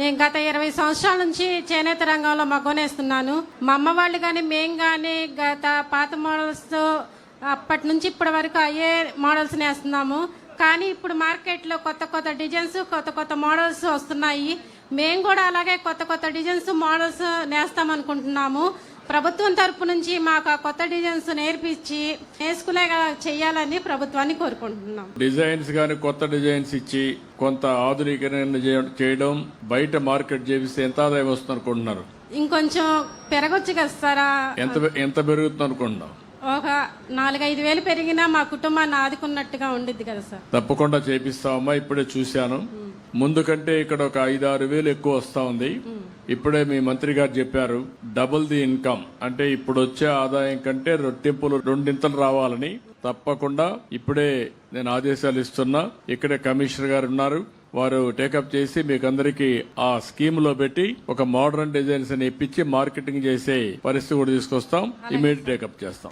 నేను గత ఇరవై సంవత్సరాల నుంచి చేనేత రంగంలో మగ్గనేస్తున్నాను. మా అమ్మ వాళ్ళు కానీ మేము కానీ గత పాత మోడల్స్ అప్పటి నుంచి ఇప్పటి వరకు అయ్యే మోడల్స్ నేస్తున్నాము. కానీ ఇప్పుడు మార్కెట్లో కొత్త కొత్త డిజైన్స్ కొత్త కొత్త మోడల్స్ వస్తున్నాయి. మేము కూడా అలాగే కొత్త కొత్త డిజైన్స్ మోడల్స్ నేస్తామనుకుంటున్నాము. ప్రభుత్వం తరపు నుంచి మాకు ఆ కొత్త డిజైన్స్ నేర్పించి నేర్చుకునేగా చేయాలని ప్రభుత్వాన్ని కోరుకుంటున్నాం. డిజైన్స్ గాని కొత్త డిజైన్స్ ఇచ్చి కొంత ఆధునీకరణ చేయ- చేయడం బయట మార్కెట్ చేపిస్తే ఎంత ఆదాయం వస్తుంది అనుకుంటున్నారు? ఇంకొంచెం పెరగొచ్చు కదా సార్. ఎంత ఎంత పెరుగుతుంది అనుకుంటున్నాం ఒక నాలుగైదు వేలు పెరిగినా మా కుటుంబాన్ని ఆదుకున్నట్టుగా ఉండిద్ది కదా సార్. తప్పకుండా చేపిస్తామమ్మా ఇప్పుడే చూశాను. ముందు కంటే ఇక్కడ ఒక ఐదు ఆరు వేలు ఎక్కువ వస్తా ఉంది. ఇప్పుడే మీ మంత్రి గారు చెప్పారు డబుల్ ది ఇన్కమ్. అంటే ఇప్పుడు వచ్చే ఆదాయం కంటే రొట్టింపులు రెండింతలు రావాలని తప్పకుండా ఇప్పుడే నేను ఆదేశాలు ఇస్తున్నా. ఇక్కడే కమిషనర్ గారు ఉన్నారు. వారు టేకప్ చేసి మీకు అందరికి ఆ స్కీమ్లో పెట్టి ఒక మోడర్న్ డిజైన్స్ని ఇప్పించి మార్కెటింగ్ చేసే పరిస్థితి కూడా తీసుకొస్తాం. ఇమీడియట్ టేకప్ చేస్తాం.